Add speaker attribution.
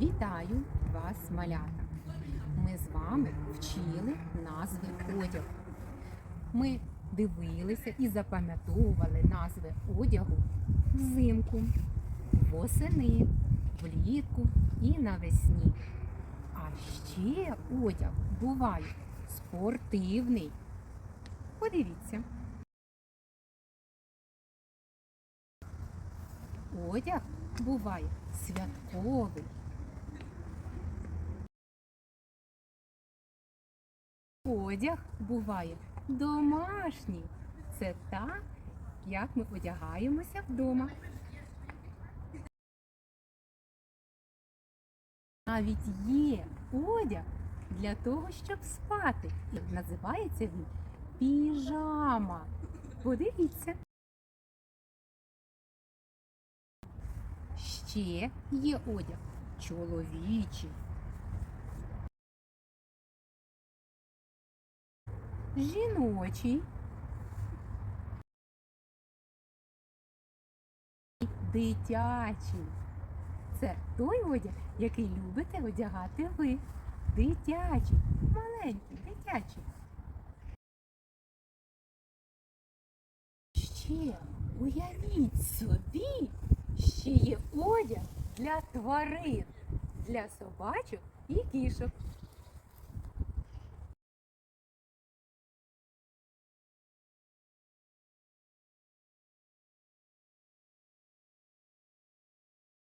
Speaker 1: Вітаю вас, малята! Ми з вами вчили назви одягу. Ми дивилися і запам'ятовували назви одягу взимку, восени, влітку і навесні. А ще одяг буває спортивний. Подивіться. Одяг буває святковий. Одяг буває домашній. Це так, як ми одягаємося вдома. Навіть є одяг для того, щоб спати. І називається він піжама. Подивіться. Ще є одяг чоловічий. Жіночий. Дитячий. Це той одяг, який любите одягати ви. Дитячий, маленький, дитячий. Ще уявіть собі, ще є одяг для тварин, для собачок і кішок.